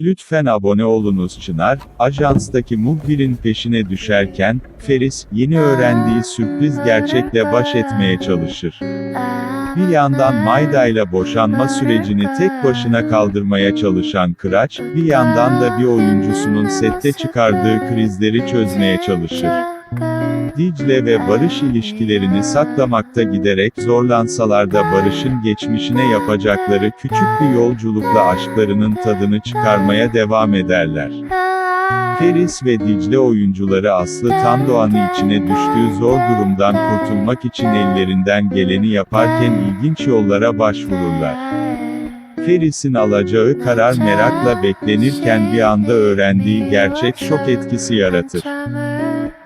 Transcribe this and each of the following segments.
Lütfen abone olunuz Çınar, ajanstaki muhbirin peşine düşerken, Feris, yeni öğrendiği sürpriz gerçekle baş etmeye çalışır. Bir yandan Mayda ile boşanma sürecini tek başına kaldırmaya çalışan Kıraç, bir yandan da bir oyuncusunun sette çıkardığı krizleri çözmeye çalışır. Dicle ve Barış ilişkilerini saklamakta giderek zorlansalar da Barış'ın geçmişine yapacakları küçük bir yolculukla aşklarının tadını çıkarmaya devam ederler. Feris ve Dicle oyuncuları Aslı Tandoğan'ı içine düştüğü zor durumdan kurtulmak için ellerinden geleni yaparken ilginç yollara başvururlar. Feris'in alacağı karar merakla beklenirken bir anda öğrendiği gerçek şok etkisi yaratır.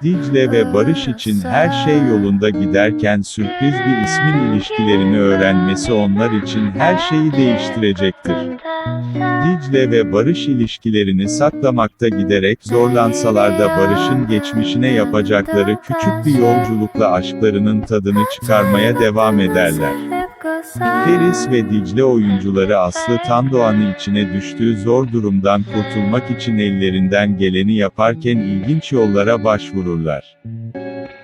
Dicle ve Barış için her şey yolunda giderken sürpriz bir ismin ilişkilerini öğrenmesi onlar için her şeyi değiştirecektir. Dicle ve Barış ilişkilerini saklamakta giderek zorlansalar da Barış'ın geçmişine yapacakları küçük bir yolculukla aşklarının tadını çıkarmaya devam ederler. Peris ve Dicle oyuncuları Aslı Tandoğan'ı içine düştüğü zor durumdan kurtulmak için ellerinden geleni yaparken ilginç yollara başvururlar.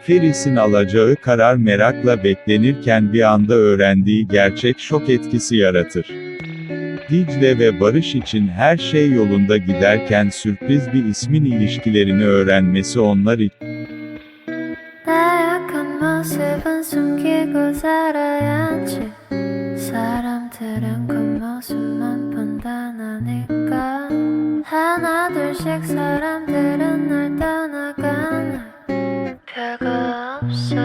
Feris'in alacağı karar merakla beklenirken bir anda öğrendiği gerçek şok etkisi yaratır. Dicle ve Barış için her şey yolunda giderken sürpriz bir ismin ilişkilerini öğrenmesi onlar için 모습은 숨기고 살아야지. 사람들은 그 모습만 본단 하니까. 하나 둘씩 사람들은 날 떠나가네 별거 없어.